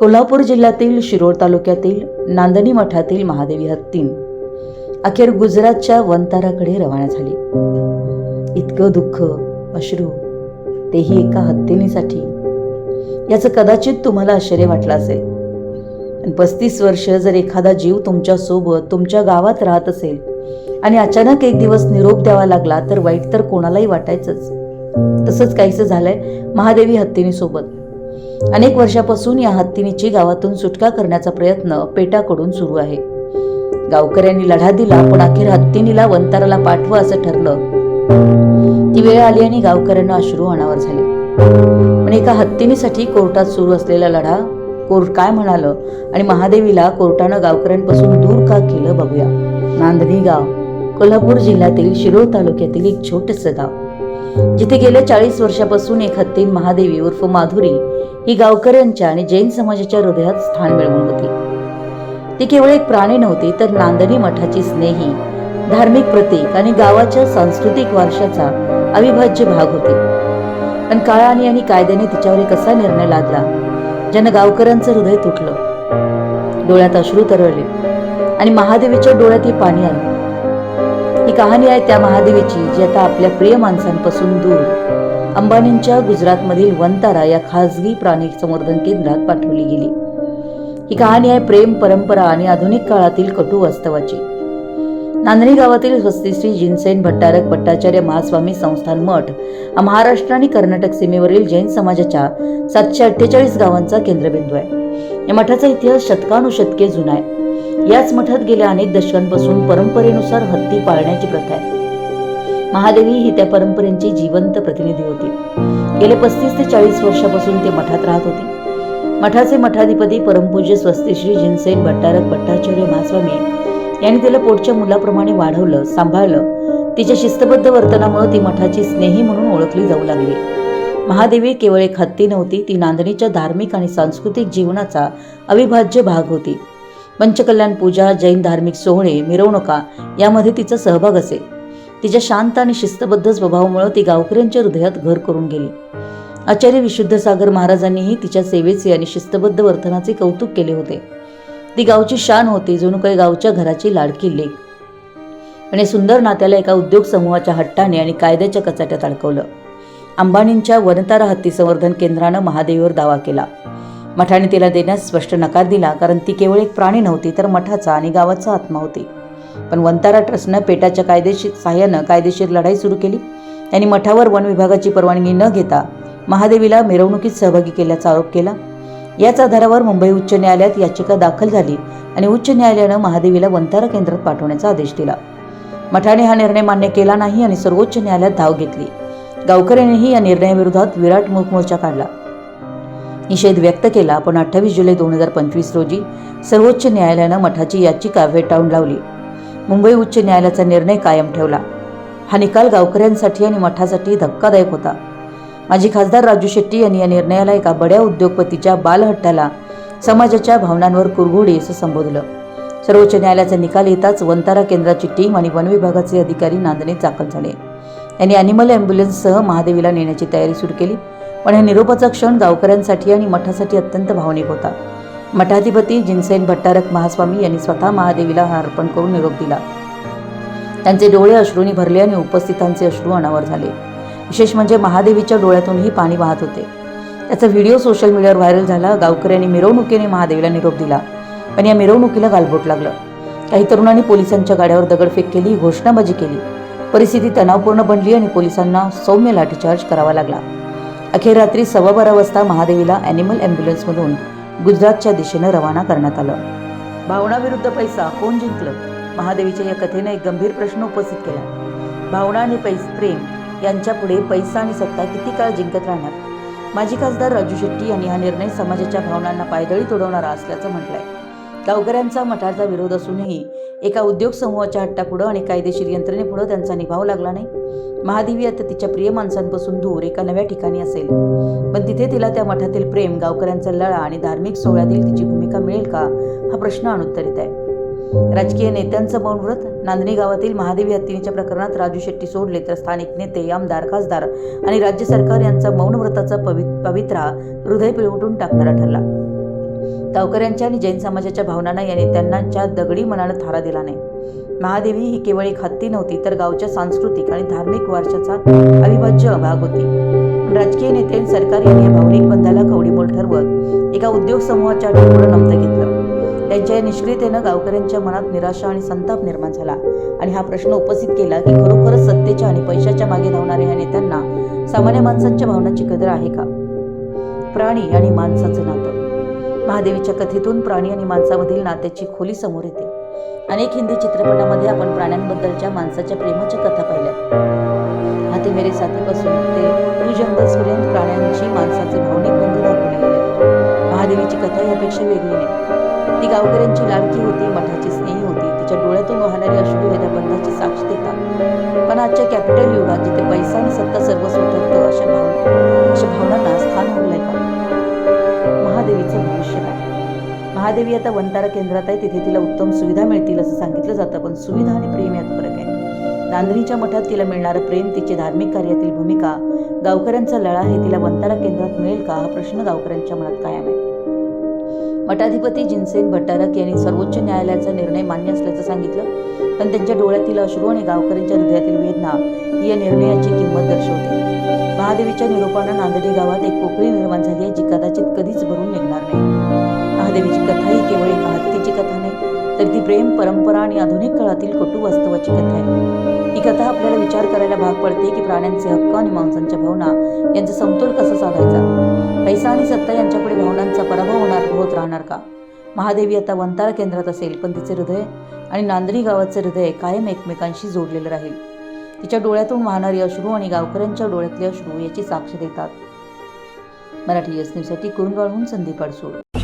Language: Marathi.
कोल्हापूर जिल्ह्यातील शिरोळ तालुक्यातील नांदणी मठातील महादेवी हत्तीन अखेर गुजरातच्या वनताराकडे रवाना झाली. इतकं दुःख अश्रू तेही एका हत्तीनीसाठी याचं कदाचित तुम्हाला आश्चर्य वाटलं असेल. पस्तीस वर्ष जर एखादा जीव तुमच्यासोबत तुमच्या गावात राहत असेल आणि अचानक एक दिवस निरोप द्यावा लागला तर वाईट तर कोणालाही वाटायचंच. तसंच काहीसं झालंय महादेवी हत्तीनी सोबत अनेक वर्षापासून या हत्तीनीची गावातून सुटका करण्याचा प्रयत्न पेटाकडून सुरू आहे. गावकऱ्यांनी लढा दिला पण अखेर हत्तीनीला वंताराला पाठवा असं ठरलं. ती वेळ आली आणि गावकऱ्यांना अश्रू अनावर झाले. पण एका हत्तीनीसाठी कोर्टात सुरू असलेला लढा कोर्ट काय म्हणालं आणि महादेवीला कोर्टानं गावकऱ्यांपासून दूर का केलं बघूया. नांदणी गाव कोल्हापूर जिल्ह्यातील शिरोळ तालुक्यातील एक छोटस गाव. जिथे गेल्या चाळीस वर्षापासून एक हत्तीन महादेवी उर्फ माधुरी ही गावकऱ्यांच्या आणि जैन समाजाच्या हृदयात स्थान मिळवून होती. ती केवळ एक प्राणी नव्हती तर नांदणी मठाची स्नेही धार्मिक प्रतीक आणि गावाच्या सांस्कृतिक वारशाचा अविभाज्य भाग होती. पण काळाने आणि कायद्याने तिच्यावर एक असा निर्णय लादला ज्यानं गावकऱ्यांचं हृदय तुटलं. डोळ्यात अश्रू तरळले आणि महादेवीच्या डोळ्यात ही पाणी आलं. ही कहाणी आहे त्या महादेवीची जी आता आपल्या प्रिय माणसांपासून दूर अंबानींच्या गुजरातमधील वंतारा या खासगी प्राणी संवर्धन केंद्रात पाठवली गेली. ही कहाणी आहे प्रेम परंपरा आणि आधुनिक काळातील कटू वास्तवाची. नांदणी गावातील स्वस्ती श्री जिनसेन भट्टारक भट्टाचार्य महास्वामी संस्थान मठ हा महाराष्ट्र आणि कर्नाटक सीमेवरील जैन समाजाच्या सातशे अठ्ठेचाळीस गावांचा केंद्रबिंदू आहे. या मठाचा इतिहास शतकानुशतके जुना आहे. याच मठात गेल्या अनेक दशकांपासून परंपरेनुसार हत्ती पाळण्याची प्रथा आहे. महादेवी ही त्या परंपरेची जिवंत प्रतिनिधी होती. गेले पस्तीस ते चाळीस वर्षापासून ते मठात राहत होते. मठाचे मठाधिपती परमपूज्य स्वस्तिश्री जिनसेन भट्टारक भट्टाचार्य महास्वामी यांनी तिला पोटच्या मुलाप्रमाणे वाढवलं सांभाळलं. तिच्या शिस्तबद्ध वर्तनामुळे ती मठाची स्नेही म्हणून ओळखली जाऊ लागली. महादेवी केवळ एक हत्ती नव्हती ती नांदणीच्या धार्मिक आणि सांस्कृतिक जीवनाचा अविभाज्य भाग होती. पंचकल्याण पूजा जैन धार्मिक सोहळे मिरवणुका यामध्ये तिचा सहभाग असे. तिच्या शांत आणि शिस्तबद्ध स्वभावामुळे ती गावकऱ्यांच्या हृदयात घर करून गेली. आचार्य विशुद्ध सागर महाराजांनीही तिच्या सेवेचे आणि शिस्तबद्ध वर्तनाचे कौतुक केले होते. ती गावची शान होती जणू काही गावच्या घराची लाडकी लेख आणि सुंदर नात्याला एका उद्योग समूहाच्या हट्टाने आणि कायद्याच्या कचाट्यात अडकवलं. अंबानींच्या वनतारा हत्ती संवर्धन केंद्रानं महादेवीवर दावा केला. मठाने तिला देण्यास स्पष्ट नकार दिला कारण ती केवळ एक प्राणी नव्हती तर मठाचा आणि गावाचा आत्मा होती. पण वंतारा ट्रस्टनं पेटाच्या कायदेशीर सहाय्यानं कायदेशीर लढाई सुरू केली. त्यांनी मठावर वन विभागाची परवानगी न घेता महादेवीला मिरवणुकीत सहभागी केल्याचा आरोप केला. याच आधारावर मुंबई उच्च न्यायालयात याचिका दाखल झाली आणि उच्च न्यायालयानं महादेवीला वंतारा केंद्रात पाठवण्याचा आदेश दिला. मठाने हा निर्णय मान्य केला नाही आणि सर्वोच्च न्यायालयात धाव घेतली. गावकऱ्यांनीही या निर्णयाविरोधात विराट मूक मोर्चा काढला. निषेध व्यक्त केला पण अठ्ठावीस जुलै दोन हजार पंचवीस रोजी सर्वोच्च न्यायालयानं मठाची याचिका फेटाळून लावली. मुंबई उच्च न्यायालयाचा निर्णय कायम ठेवला. हा निकाल गावकऱ्यांसाठी आणि मठासाठी धक्कादायक होता. माजी खासदार राजू शेट्टी यांनी या निर्णयाला एका बड्या उद्योगपतीच्या बालहट्टाला समाजाच्या भावनांवर कुरघोडी असं संबोधलं. सर्वोच्च न्यायालयाचा निकाल येताच वंतारा केंद्राची टीम आणि वन विभागाचे अधिकारी नांदणीत दाखल झाले. यांनी अॅनिमल ॲम्ब्युलन्ससह महादेवीला नेण्याची तयारी सुरू केली पण या निरोपाचा क्षण गावकऱ्यांसाठी आणि मठासाठी अत्यंत भावनिक होता. मठाधिपती जिनसेन भट्टारक महास्वामी यांनी स्वतः महादेवीला हा अर्पण करून निरोप दिला. त्यांचे डोळे अश्रूंनी भरले आणि उपस्थितांचे अश्रू अनावर झाले. विशेष म्हणजे महादेवीच्या डोळ्यातूनही पाणी वाहत होते. त्याचा व्हिडिओ सोशल मीडियावर व्हायरल झाला. गावकऱ्यांनी मिरवणुकीने महादेवीला निरोप दिला. पण या मिरवणुकीला गालबोट लागलं. काही तरुणांनी पोलिसांच्या गाड्यावर दगडफेक केली घोषणाबाजी केली. परिस्थिती तणावपूर्ण बनली आणि पोलिसांना सौम्य लाठीचार्ज करावा लागला. अखेर रात्री सव्वा बारा वाजता महादेवीला ॲनिमल ॲम्ब्युलन्समधून गुजरातच्या दिशेनं रवाना करण्यात आलं. भावनाविरुद्ध पैसा कोण जिंकलं? महादेवीच्या या कथेनं एक गंभीर प्रश्न उपस्थित केला. भावना आणि पैस प्रेम यांच्यापुढे पैसा आणि सत्ता किती काळ जिंकत राहणार? माजी खासदार राजू शेट्टी यांनी हा निर्णय समाजाच्या भावनांना पायदळी तोडवणारा असल्याचं म्हटलंय. गावकऱ्यांचा मठाचा विरोध असूनही एका उद्योग समूहाच्या हट्टापुढं आणि कायदेशीर यंत्रणेपुढं त्यांचा निभाव लागला नाही. महादेवी आता तिच्या प्रिय माणसांपासून दूर एका नव्या ठिकाणी असेल. पण तिथे तिला त्या मठातील प्रेम गावकऱ्यांचा लळा आणि धार्मिक सोहळ्यातील तिची भूमिका मिळेल का? हा प्रश्न अनुत्तरित आहे. राजकीय नेत्यांचं मौन व्रत नांदणी गावातील महादेवी हत्तीच्या प्रकरणात राजू शेट्टी सोडले तर स्थानिक नेते आमदार खासदार आणि राज्य सरकार यांचा मौन व्रताचा पवि पवित्रा हृदय पिळवटून टाकणारा ठरला. गावकऱ्यांच्या आणि जैन समाजाच्या भावनांना या त्यांनाच्या दगडी मनानं थारा दिला नाही. महादेवी ही केवळ एक हत्ती नव्हती तर गावच्या सांस्कृतिक आणि धार्मिक वारशाचा अविभाज्य भाग होती. राजकीय नेते सरकार यांनी या भावनिक बंधाला कवडीमोल ठरवत एका उद्योग समूहाच्या नमत नमतं घेतलं. त्यांच्या या निष्क्रियतेनं गावकऱ्यांच्या मनात निराशा आणि संताप निर्माण झाला आणि हा प्रश्न उपस्थित केला की खरोखरच सत्तेच्या आणि पैशाच्या मागे धावणाऱ्या या नेत्यांना सामान्य माणसांच्या भावनांची कदर आहे का? प्राणी आणि माणसाचं नातं. महादेवीच्या कथेतून प्राणी आणि माणसामधील नात्याची खोली समोर येते. अनेक हिंदी चित्रपटामध्ये आपण प्राण्यांबद्दलच्या माणसाच्या प्रेमाच्या कथा पाहिल्या हाती मेरे साथीपासून ते टू जंगल्सपर्यंत प्राण्यांची माणसाचे भावनिक बंध दाखवले गेले महादेवीची कथा यापेक्षा वेगळी नाही. ती गावकऱ्यांची लाडकी होती मठाची स्नेही होती. तिच्या डोळ्यातून वाहणारी अश्रू हे त्या बंधाची साक्ष देतात. पण आजच्या कॅपिटल युगात जिथे पैसा आणि सत्ता सर्वस्व ठरतं अशा भाव अशा भावनांना स्थान उरलंय का? महादेवीचं भविष्य काय महादेवी आता वंतारा केंद्रात आहे तिथे तिला उत्तम सुविधा मिळतील असं सांगितलं जातं पण सुविधा आणि प्रेम यात फरक आहे. नांदणीच्या मठात तिला मिळणारं प्रेम तिची धार्मिक कार्यातील भूमिका गावकऱ्यांचा लळा हे तिला वंतारा केंद्रात मिळेल का? हा प्रश्न गावकऱ्यांच्या मनात कायम आहे. मठाधिपती जिनसेन भट्टारक यांनी सर्वोच्च न्यायालयाचा निर्णय मान्य असल्याचं सांगितलं. पण त्यांच्या डोळ्यातील अश्रू आणि गावकऱ्यांच्या हृदयातील वेदना ही या निर्णयाची किंमत दर्शवते. महादेवीच्या निरोपानं नांदडी गावात एक पोकळी निर्माण झाली आहे जी कदाचित कधीच भरून निघणार नाही. महादेवीची कथा ही केवळ एक हत्येची कथा नाही तर ती प्रेम परंपरा आणि आधुनिक काळातील कटू वास्तवाची कथा आहे. ही कथा आपल्याला विचार करायला भाग पडते की प्राण्यांचे हक्क आणि माणसांच्या भावना यांचा समतोल कसा साधायचा? राहणार का? महादेवी आता वंतारा केंद्रात असेल पण तिचे हृदय आणि नांदणी गावाचे हृदय कायम एकमेकांशी जोडलेलं राहील. तिच्या डोळ्यातून वाहणारी अश्रू आणि गावकऱ्यांच्या डोळ्यातले अश्रू याची साक्ष देतात. मराठी एस न्यूजसाठी कुरुंदवाळहून संदीप अडसूळ.